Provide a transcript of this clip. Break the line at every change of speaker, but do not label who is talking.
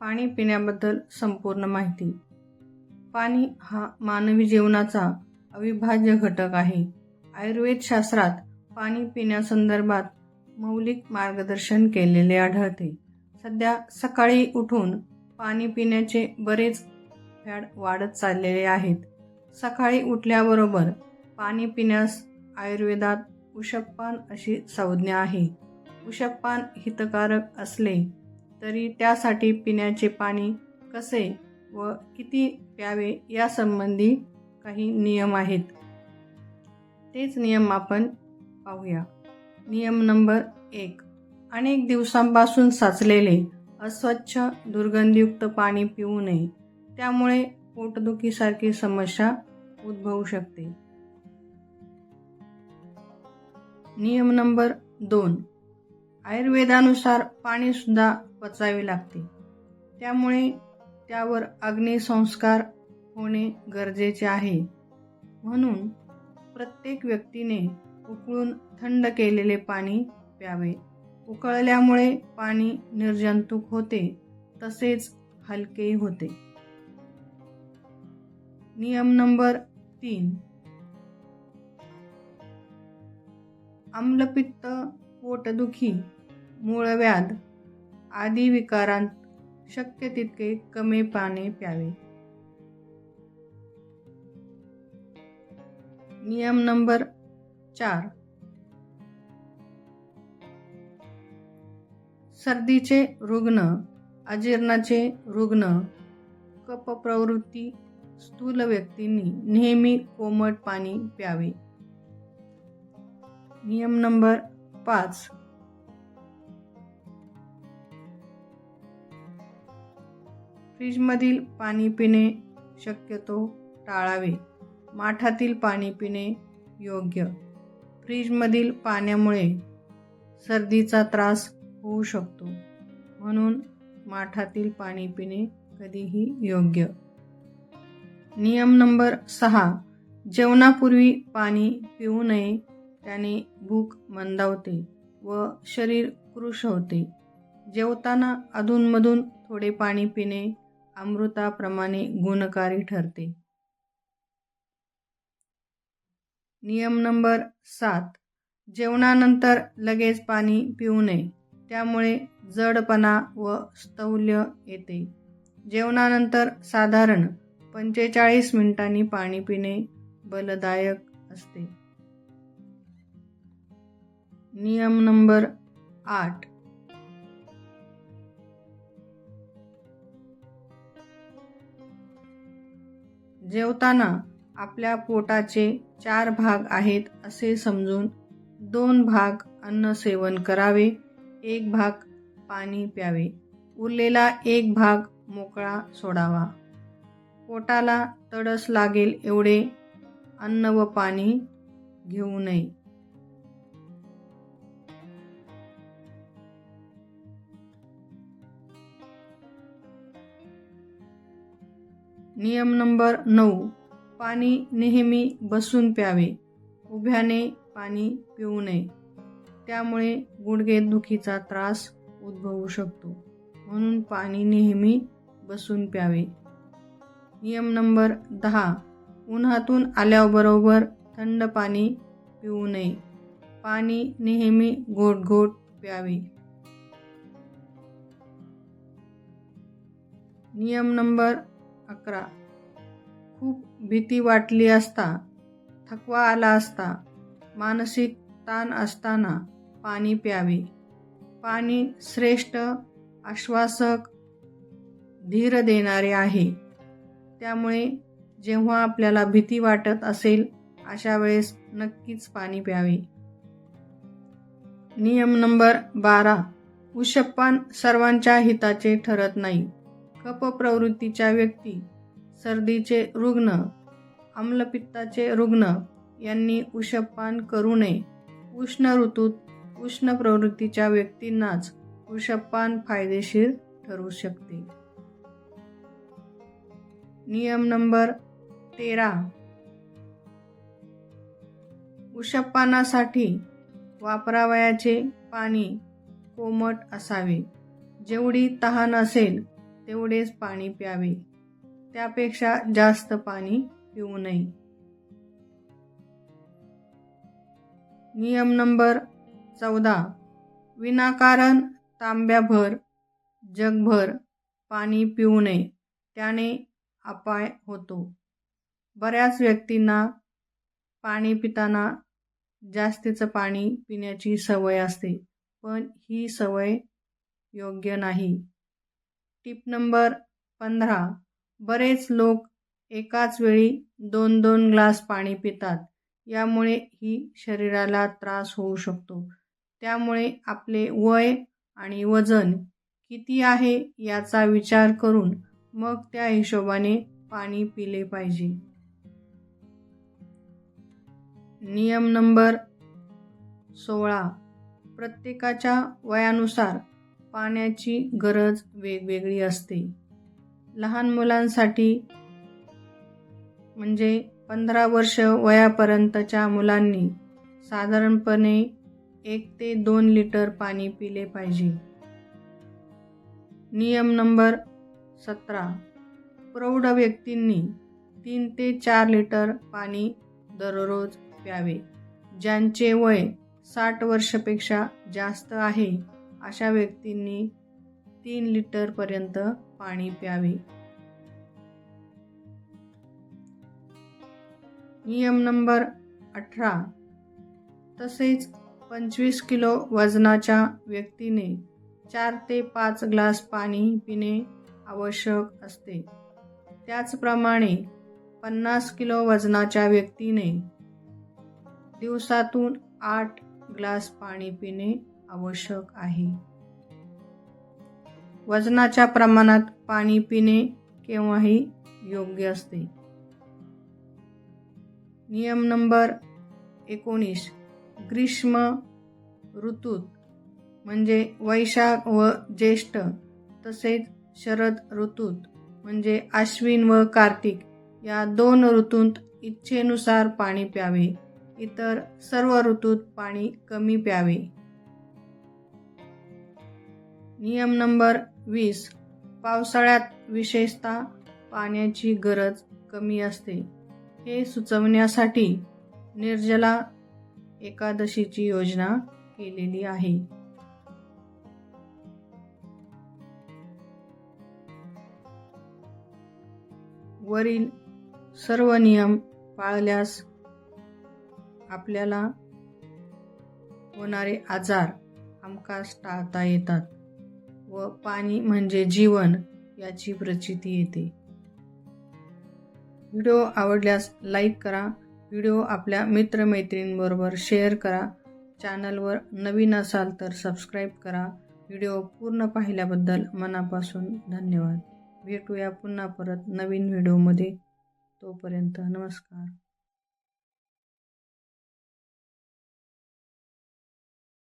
पाणी पिण्याबद्दल संपूर्ण माहिती. पाणी हा मानवी जीवनाचा अविभाज्य घटक आहे. आयुर्वेद शास्त्रात पाणी पिण्यासंदर्भात मौलिक मार्गदर्शन केलेले आढळते. सध्या सकाळी उठून पाणी पिण्याचे बरेच फॅड वाढत चाललेले आहेत. सकाळी उठल्याबरोबर पाणी पिण्यास आयुर्वेदात उषप्पान अशी संज्ञा आहे. उषप्पान हितकारक असले तरी त्यासाठी पिण्याचे पाणी कसे व किती प्यावे यासंबंधी काही नियम आहेत. तेच नियम आपण पाहूया. नियम नंबर एक. अनेक दिवसांपासून साचलेले अस्वच्छ दुर्गंधयुक्त पाणी पिऊ नये. त्यामुळे पोटदुखीसारखी समस्या उद्भवू शकते. नियम नंबर दोन. आयुर्वेदानुसार पाणीसुद्धा पचावे लागते. त्यामुळे त्यावर अग्निसंस्कार होणे गरजेचे आहे. म्हणून प्रत्येक व्यक्तीने उकळून थंड केलेले पाणी प्यावे. उकळल्यामुळे पाणी निर्जंतुक होते तसेच हलकेही होते. नियम नंबर तीन. आम्लपित्त पोटदुखी मूळव्याध आदी विकारांत शक्य तितके कमी पाणी प्यावे. नियम नंबर चार. सर्दीचे रुग्ण अजीर्णाचे रुग्ण कपप्रवृत्ती स्थूल व्यक्तींनी नेहमी कोमट पाणी प्यावे. नियम नंबर पाच. फ्रीजमधील पाणी पिणे शक्यतो टाळावे. माठातील पाणी पिणे योग्य. फ्रीजमधील पाण्यामुळे सर्दीचा त्रास होऊ शकतो. म्हणून माठातील पाणी पिणे कधीही योग्य. नियम नंबर सहा. जेवणापूर्वी पाणी पिऊ नये त्याने भूक मंदावते व शरीर कृश होते. जेवताना अधूनमधून थोडे पाणी पिणे अमृताप्रमाणे गुणकारी ठरते. नियम नंबर सात. जेवणानंतर लगेच पाणी पिऊ नये. त्यामुळे जडपणा व स्थौल्य येते. जेवणानंतर साधारण पंचेचाळीस मिनिटांनी पाणी पिणे बलदायक असते. नियम नंबर आठ. जेवताना आपल्या पोटाचे चार भाग आहेत असे समजून दोन भाग अन्न सेवन करावे एक भाग पाणी प्यावे. उरलेला एक भाग मोकळा सोडावा. पोटाला तडस लागेल एवढे अन्न व पाणी घेऊ नये. नियम नंबर नऊ. पाणी नेहमी बसून प्यावे. उभ्याने पाणी पिऊ नये. त्यामुळे गुडघेदुखीचा त्रास उद्भवू शकतो. म्हणून पाणी नेहमी बसून प्यावे. नियम नंबर दहा. उन्हातून आल्याबरोबर थंड पाणी पिऊ नये. पाणी नेहमी गोट गोट प्यावे. नियम नंबर अकरा. खूप भीती वाटली असता थकवा आला असता मानसिक ताण असताना पाणी प्यावे. पाणी श्रेष्ठ आश्वासक धीर देणारे आहे. त्यामुळे जेव्हा आपल्याला भीती वाटत असेल अशा वेळेस नक्कीच पाणी प्यावे. नियम नंबर बारा. उशप्पान सर्वांच्या हिताचे ठरत नाही. कप प्रवृत्तीच्या व्यक्ती सर्दीचे रुग्ण आम्लपित्ताचे रुग्ण यांनी उषपान करू नये. उष्ण ऋतूत उष्ण प्रवृत्तीच्या व्यक्तींनाच उषपान फायदेशीर ठरू शकते. नियम नंबर तेरा. उषपानासाठी वापरावयाचे पाणी कोमट असावे. जेवढी तहान असेल तेवढेच पाणी प्यावे. त्यापेक्षा जास्त पाणी पिऊ नये. नियम नंबर चौदा. विनाकारण तांब्याभर जगभर पाणी पिऊ नये. त्याने अपाय होतो. बऱ्याच व्यक्तींना पाणी पिताना जास्तीचं पाणी पिण्याची सवय असते पण ही सवय योग्य नाही. टिप नंबर पंधरा. बरेच लोक एकाच वेळी दोन दोन ग्लास पाणी पितात. यामुळे ही शरीराला त्रास होऊ शकतो. त्यामुळे आपले वय आणि वजन किती आहे याचा विचार करून मग त्या हिशोबाने पाणी पिले पाहिजे. नियम नंबर सोळा. प्रत्येकाच्या वयानुसार पाण्याची गरज वेगवेगळी असते. लहान मुलांसाठी म्हणजे पंधरा वर्ष वयापर्यंतच्या मुलांनी साधारणपणे एक ते दोन लिटर पाणी पिले पाहिजे. नियम नंबर सतरा. प्रौढ व्यक्तींनी तीन ते चार लिटर पाणी दररोज प्यावे ज्यांचे वय साठ वर्षपेक्षा जास्त आहे. अशा व्यक्तींनी तीन लिटरपर्यंत पाणी प्यावे. नियम नंबर अठरा. तसेच पंचवीस किलो वजनाच्या व्यक्तीने चार ते पाच ग्लास पाणी पिणे आवश्यक असते. त्याचप्रमाणे पन्नास किलो वजनाच्या व्यक्तीने दिवसातून आठ ग्लास पाणी पिणे आवश्यक आहे. वजनाच्या प्रमाणात पाणी पिणे केव्हाही योग्य असते. नियम नंबर एकोणीस. ग्रीष्म ऋतूत म्हणजे वैशाख व ज्येष्ठ तसेच शरद ऋतूत म्हणजे आश्विन व कार्तिक या दोन ऋतूंत इच्छेनुसार पाणी प्यावे. इतर सर्व ऋतूत पाणी कमी प्यावे. नियम नंबर वीस. पावसाळ्यात विशेषतः पाण्याची गरज कमी असते. हे सुचवण्यासाठी निर्जला एकादशीची योजना केलेली आहे. वरील सर्व नियम पाळल्यास आपल्याला होणारे आजार हमखास टाळता येतात. व पाणी म्हणजे जीवन याची प्रचिती येते. व्हिडिओ आवडल्यास लाईक करा व्हिडिओ आपल्या मित्रमैत्रिणींबरोबर शेअर करा चॅनलवर नवीन असाल तर सबस्क्राईब करा. व्हिडिओ पूर्ण पाहिल्याबद्दल मनापासून धन्यवाद. भेटूया पुन्हा परत नवीन व्हिडिओमध्ये. तोपर्यंत नमस्कार.